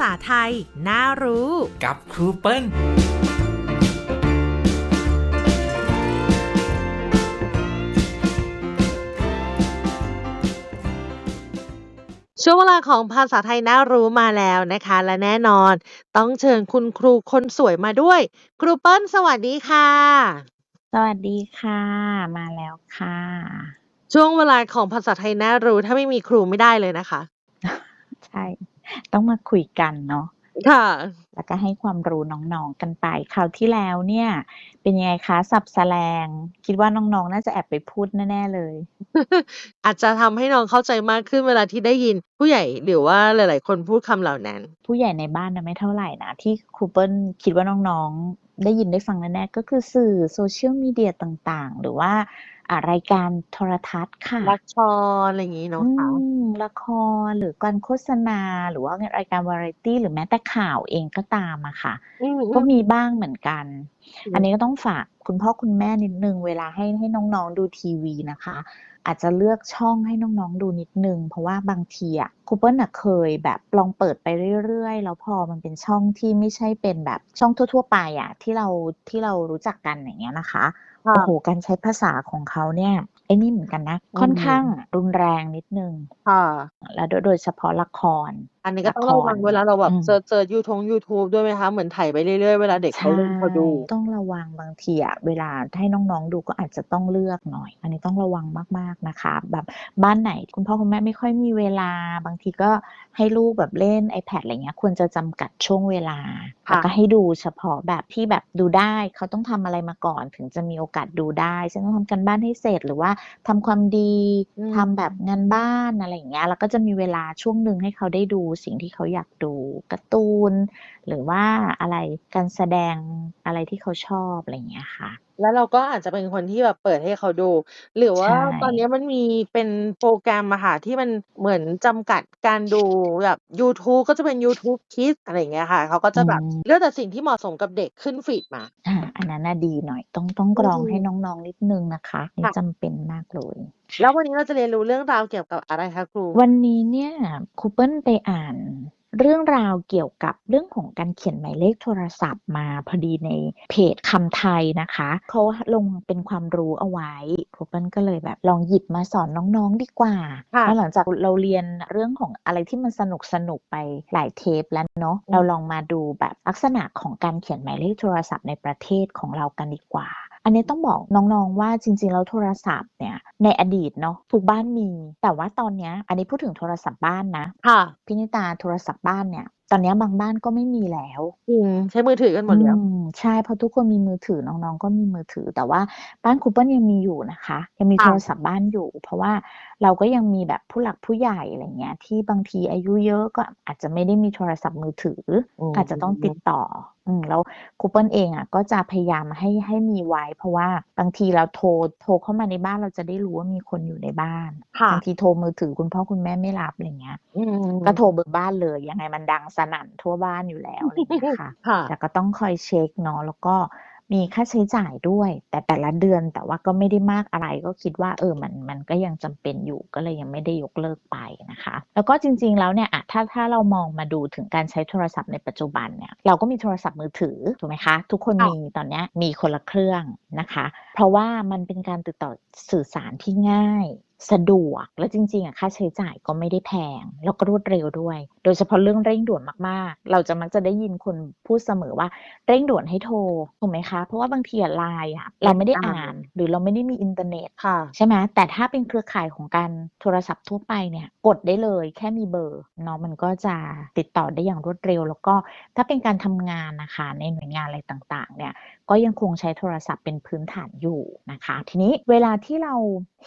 ษาไทย น่ารู้ กับครูเปิ้ลช่วงเวลาของภาษาไทยน่ารู้มาแล้วนะคะ และแน่นอน ต้องเชิญคุณครูคนสวยมาด้วย ครูเปิ้ลสวัสดีค่ะ สวัสดีค่ะ มาแล้วค่ะ ช่วงเวลาของภาษาไทยน่ารู้ถ้าไม่มีครูไม่ได้เลยนะคะ ใช่ ต้องมาคุยกันเนาะค่ะ แล้วก็ให้ความรู้น้องๆกันไปคราวที่แล้วเนี่ย เป็นยังไงคะสับแสลง คิดว่าน้องๆ น่าจะแอบไปพูดแน่ๆเลย อาจจะทำให้น้องเข้าใจมากขึ้นเวลาที่ได้ยิน ผู้ใหญ่หรือว่าหลาย ๆ คนพูดคำเหล่านั้น ผู้ใหญ่ในบ้านนะไม่เท่าไหร่นะ ที่ครูเปิ้ลคิดว่าน้องๆ ได้ยินได้ฟังแน่ๆก็คือสื่อโซเชียลมีเดียต่างๆ หรือว่า อ่า รายการโทรทัศน์ค่ะ ละคร อะไรอย่างงี้เนาะอืคะม ละคร หรือการโฆษณา หรือว่ารายการวาไรตี้หรือแม้แต่ข่าวเองก็ตามอะค่ะ อืมก็มีบ้างเหมือนกัน อืมอันนี้ก็ต้องฝากคุณพ่อคุณแม่นิดนึงเวลาให้ ให้น้อง ๆ ดูทีวีนะคะ อาจจะเลือกช่องให้น้องๆดูนิดนึง เพราะว่าบางทีอะครูเปิ้ลน่ะเคยแบบลองเปิดไปเรื่อยๆ แล้วพอมันเป็นช่องที่ไม่ใช่เป็นแบบช่องทั่ว ๆ ไปอะที่เราที่เรารู้จักกันอย่างเงี้ยนะคะค่ะโอ้โหการใช้ภาษาของเขาเนี่ยไอ้นี่เหมือนกันนะ ค่อนข้างรุนแรงนิดนึงค่ะแล้วโดยโดยเฉพาะละคร อันนี้ก็ต้องระวังละครเวลาเราแบบอืมเซิร์ชเซิร์ชยูทงยูทูบด้วยไหมคะ เหมือนไถไปเรื่อยๆ เวลาเด็กเขาเล่นเขาดูใช่ต้องระวังบางทีอะเวลาให้น้องๆดูก็อาจจะต้องเลือกหน่อย อันนี้ต้องระวังมากๆนะคะ แบบบ้านไหนคุณพ่อคุณแม่ไม่ค่อยมีเวลา บางทีก็ให้ลูกแบบเล่น iPad อะไรเงี้ยควรจะจำกัดช่วงเวลาค่ะแล้วก็ให้ดูเฉพาะแบบที่แบบดูได้เขาต้องทำอะไรมาก่อน ถึงจะมีโอกาสดูได้เช่นต้องทำการบ้านให้เสร็จหรือว่าทำความดีอืมทำแบบงานบ้านอะไรอย่างเงี้ยแล้วก็จะมีเวลาช่วงหนึ่งให้เขาได้ดูสิ่งที่เขาอยากดูการ์ตูน หรือว่าอะไรการแสดงอะไรที่เขาชอบอะไรอย่างเงี้ยค่ะ แล้วเราก็อาจจะเป็นคนที่แบบเปิดให้เขาดู หรือว่าใช่ตอนนี้มันมีเป็นโปรแกรมอะค่ะ ที่มันเหมือนจำกัดการดูแบบยูทูบก็จะเป็น YouTube Kids อะไรอย่างเงี้ยค่ะ เขาก็จะแบบอืมเลือกแต่สิ่งที่เหมาะสมกับเด็กขึ้นฟีดมาอ่าอันนั้นน่ะดีหน่อย ต้อง ต้องกรองอืมให้น้อง ๆ นิดนึงนะคะ นี่ค่ะ จำเป็นมากเลย แล้ววันนี้เราจะเรียนรู้เรื่องราวเกี่ยวกับอะไรคะครู วันนี้เนี่ย ครูเปิ้ลไปอ่าน เรื่องราวเกี่ยวกับเรื่องของการเขียนหมายเลขโทรศัพท์มาพอดีในเพจคำไทยนะคะเขาลงเป็นความรู้เอาไว้ครูเปิ้ลก็เลยแบบลองหยิบมาสอนน้องๆดีกว่าค่ะแล้วหลังจากเราเรียนเรื่องของอะไรที่มันสนุกสนุกๆไปหลายเทปแล้วเนาะอืมเราลองมาดูแบบลักษณะของการเขียนหมายเลขโทรศัพท์ในประเทศของเรากันดีกว่า อันนี้ต้องบอกน้องๆว่าจริงๆแล้วโทรศัพท์เนี่ยในอดีตเนาะทุกบ้านมี แต่ว่าตอนเนี้ยอันนี้พูดถึงโทรศัพท์บ้านนะค่ะพินิตาโทรศัพท์บ้านเนี่ย ตอนเนี้ยบางบ้านก็ไม่มีแล้ว อืม ใช้มือถือกันหมดแล้วอืมใช่ เพราะทุกคนมีมือถือ น้อง ๆ ก็มีมือถือ แต่ว่าบ้านครูเปิ้ลยังมีอยู่นะคะ ยังมีค่ะโทรศัพท์บ้านอยู่ เพราะว่าเราก็ยังมีแบบผู้หลักผู้ใหญ่ อะไรเงี้ย ที่บางทีอายุเยอะ ก็อาจจะไม่ได้มีโทรศัพท์มือถืออมอาจจะต้องติดต่อ อืม แล้วครูเปิ้ลเองอะก็จะพยายามให้ ให้มีไว้ เพราะว่าบางทีเราโทร โทรเข้ามาในบ้าน เราจะได้รู้ว่ามีคนอยู่ในบ้าน ค่ะบางทีโทรมือถือคุณพ่อคุณแม่ไม่รับ อะไรเงี้ย อืมก็โทรเบอร์บ้านเลย ยังไงมันดังสนั่นทั่วบ้านอยู่แล้วอะไรอย่างเงี้ยค่ะค่ะแต่ก็ต้องคอยเช็คเนาะแล้วก็มีค่าใช้จ่ายด้วย แต่แต่ละเดือนแต่ว่าก็ไม่ได้มากอะไรก็คิดว่าเออมันมันก็ยังจำเป็นอยู่ก็เลยยังไม่ได้ยกเลิกไปนะคะ แล้วก็จริง ๆ แล้วเนี่ยอะถ้าถ้าเรามองมาดูถึงการใช้โทรศัพท์ในปัจจุบันเนี่ยเราก็มีโทรศัพท์มือถือถูกไหมคะ ทุกคนค่ะมีตอนเนี้ยมีคนละเครื่องนะคะ เพราะว่ามันเป็นการติดต่อสื่อสารที่ง่าย สะดวกและจริงๆอะค่าใช้จ่ายก็ไม่ได้แพง แล้วก็รวดเร็วด้วย โดยเฉพาะเรื่องเร่งด่วนมากๆ เราจะมักจะได้ยินคนพูดเสมอว่าเร่งด่วนให้โทรถูกไหมคะ เพราะว่าบางทีอะไลน์อะเราไม่ได้อ่าน หรือเราไม่ได้มีอินเทอร์เน็ตค่ะใช่ไหมแต่ถ้าเป็นเครือข่ายของการโทรศัพท์ทั่วไปเนี่ยกดได้เลยแค่มีเบอร์เนาะมันก็จะติดต่อได้อย่างรวดเร็ว แล้วก็ถ้าเป็นการทำงานนะคะในหน่วยงานอะไรต่างๆเนี่ย ก็ยังคงใช้โทรศัพท์เป็นพื้นฐานอยู่นะคะ ทีนี้เวลาที่เรา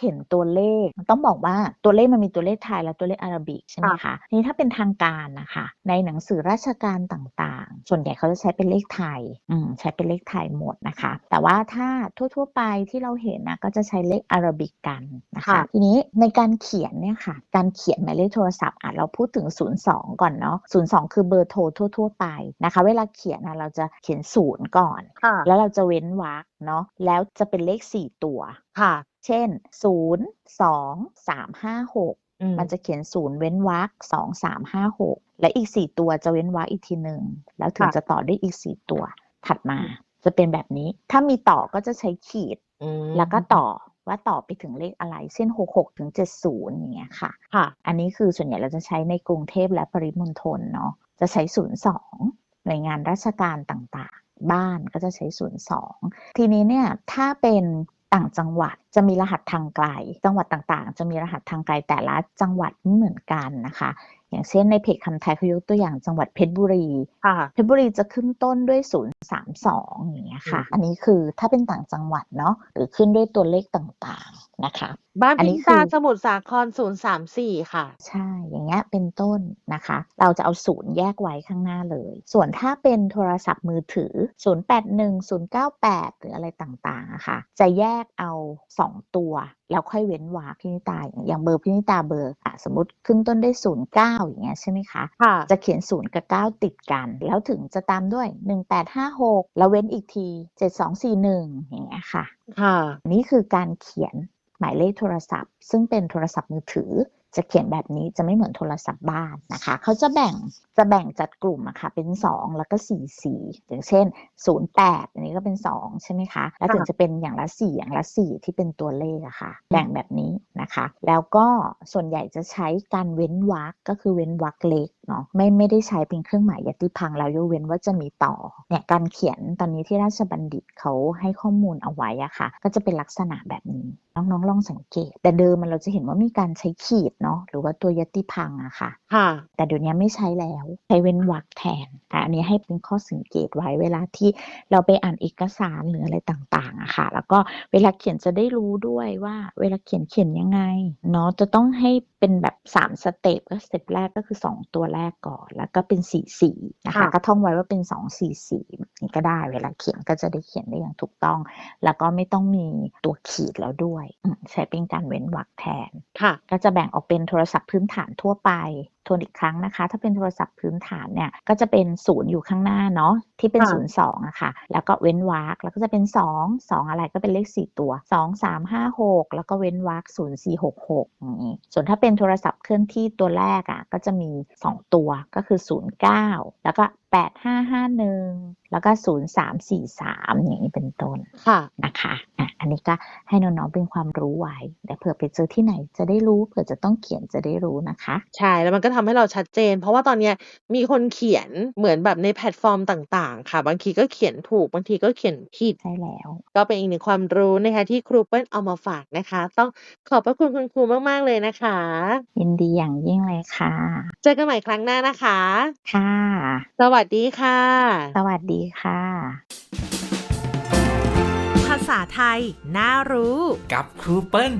เห็นตัวเลขต้องบอกว่าตัวเลขมันมีตัวเลขไทยและตัวเลขอาราบิกใช่ไหมคะทีนี้ถ้าเป็นทางการนะคะ ในหนังสือราชการต่างๆ ส่วนใหญ่เขาจะใช้เป็นเลขไทยอืมใช้เป็นเลขไทยหมดนะคะ แต่ว่าถ้าทั่วๆไปที่เราเห็นนะก็จะใช้เลขอาราบิกกันนะคะค่ะทีนี้ในการเขียนเนี่ยค่ะ การเขียนหมายเลขโทรศัพท์อะเราพูดถึง 02 ก่อนเนาะ02 คือเบอร์โทรทั่ว ๆ ไปนะคะ เวลาเขียนนะเราจะเขียนศูนย์ก่อนค่ะแล้วเราจะเว้นวรรคเนาะแล้วจะเป็นเลข 4 ตัว ค่ะ เช่น 0 2 3 5 6อืมมันจะเขียนศูนย์เว้นวรรคสองสามห้าหกและอีกสี่ตัวจะเว้นวรรคอีกทีหนึ่งแล้วถึงค่ะจะต่อด้วยอีกสี่ตัวถัดมาจะเป็นแบบนี้ ถ้ามีต่อก็จะใช้ขีดอืมแล้วก็ต่อว่าต่อไปถึงเลขอะไรเช่นหกหกถึงเจ็ดศูนย์อย่างเงี้ยค่ะค่ะ อันนี้คือส่วนใหญ่เราจะใช้ในกรุงเทพและปริมณฑลเนาะจะใช้ศูนย์สองหน่วยงานราชการต่างๆ บ้านก็จะใช้ศูนย์สองทีนี้เนี่ยถ้าเป็นต่างจังหวัดจะมีรหัสทางไกล จังหวัดต่างๆ จะมีรหัสทางไกลแต่ละจังหวัดไม่เหมือนกันนะคะ อย่างเช่นในเพจคำไทยเขายกตัวอย่างจังหวัดเพชรบุรีค่ะเพชรบุรีจะขึ้นต้นด้วย032อย่างเงี้ยค่ะ อันนี้คือถ้าเป็นต่างจังหวัดเนาะหรือขึ้นด้วยตัวเลขต่างๆนะคะ บ้านอันพินี้มคืตาอสมุทรสาครศูนย์สามสี่ค่ะ ใช่อย่างเงี้ยเป็นต้นนะคะ เราจะเอาศูนย์แยกไว้ข้างหน้าเลย ส่วนถ้าเป็นโทรศัพท์มือถือ 081 098 หรืออะไรต่างๆอะค่ะ จะแยกเอา 2 ตัว แล้วค่อยเว้นวรรคพินิตาอย่างเบอร์พินิตาเบอร์อะสมมติขึ้นต้นด้วย09อย่างเงี้ยใช่ไหมคะค่ะจะเขียน0กับ9ติดกัน แล้วถึงจะตามด้วย1856แล้วเว้นอีกที7241อย่างเงี้ยค่ะ ค่ะ นี่คือการเขียนหมายเลขโทรศัพท์ ซึ่งเป็นโทรศัพท์มือถือ จะเขียนแบบนี้จะไม่เหมือนโทรศัพท์บ้านนะคะ เขาจะแบ่งจะแบ่งจัดกลุ่มอะค่ะเป็น 2 แล้วก็4 4อย่างเช่น 08 อันนี้ก็เป็น 2 ใช่ไหมคะ แล้วถึงจะเป็นอย่างละ 4 อย่างละ 4 ที่เป็นตัวเลขอะค่ะ แบ่งแบบนี้นะคะ แล้วก็ส่วนใหญ่จะใช้การเว้นวรรคก็คือเว้นวรรคเล็กเนาะไม่ไม่ได้ใช้เป็นเครื่องหมายยติพังแล้วยกเว้นว่าจะมีต่อเนี่ยการเขียนตอนนี้ที่ราชบัณฑิตเขาให้ข้อมูลเอาไว้อะค่ะ ก็จะเป็นลักษณะแบบนี้น้องๆลองสังเกต แต่เดิมมันเราจะเห็นว่ามีการใช้ขีดเนาะหรือว่าตัวยติพังค์อะค่ะ ค่ะ แต่เดี๋ยวนี้ไม่ใช้แล้วใช้เว้นวรรคแทนอะอันนี้ให้เป็นข้อสังเกตไว้เวลาที่เราไปอ่านเอกสารหรืออะไรต่างๆอะค่ะ แล้วก็เวลาเขียนจะได้รู้ด้วยว่า เวลาเขียนเขียนยังไงเนาะจะต้องให้เป็นแบบ3สเต็ปก็สเต็ปแรกก็คือ 2 ตัวแรกก่อน แล้วก็เป็น4 4นะคะค่ะ ก็ท่องไว้ว่าเป็น2 4 4แบบนี้ก็ได้ เวลาเขียนก็จะได้เขียนได้อย่างถูกต้อง แล้วก็ไม่ต้องมีตัวขีดแล้วด้วยอืมใช้เป็นการเว้นวรรคแทน ค่ะ ก็จะแบ่งออกเป็นโทรศัพท์พื้นฐานทั่วไป ทวนอีกครั้งนะคะ ถ้าเป็นโทรศัพท์พื้นฐานเนี่ยก็จะเป็นศูนย์อยู่ข้างหน้าเนาะที่เป็นค่ะศูนย์สองอะค่ะ แล้วก็เว้นวรรคแล้วก็จะเป็นสองสองอะไรก็เป็นเลขสี่ตัวสองสามห้าหกแล้วก็เว้นวรรคศูนย์สี่หกหกอย่างนี้ส่วนถ้าเป็นโทรศัพท์เคลื่อนที่ตัวแรกอะก็จะมีสองตัวก็คือศูนย์เก้าแล้วก็แปดห้าห้าหนึ่งแล้วก็ศูนย์สามสี่สามอย่างนี้เป็นต้นค่ะนะคะอะอันนี้ก็ให้น้องๆเป็นความรู้ไว้แต่เผื่อไปเจอที่ไหนจะได้รู้เผื่อจะต้องเขียนจะได้รู้นะคะ ใช่แล้วมันก็ทำให้เราชัดเจน เพราะว่าตอนเนี้ยมีคนเขียนเหมือนแบบในแพลตฟอร์มต่างๆ ค่ะ บางทีก็เขียนถูกบางทีก็เขียนผิดใช่แล้ว ก็เป็นอีกหนึ่งความรู้นะคะที่ครูเปิ้ลเอามาฝากนะคะ ต้องขอบพระคุณคุณครูมากๆเลยนะคะยินดีอย่างยิ่งเลยค่ะ เจอกันใหม่ครั้งหน้านะคะ ค่ะ สวัสดีค่ะ สวัสดีค่ะ ภาษาไทย น่ารู้ กับครูเปิ้ล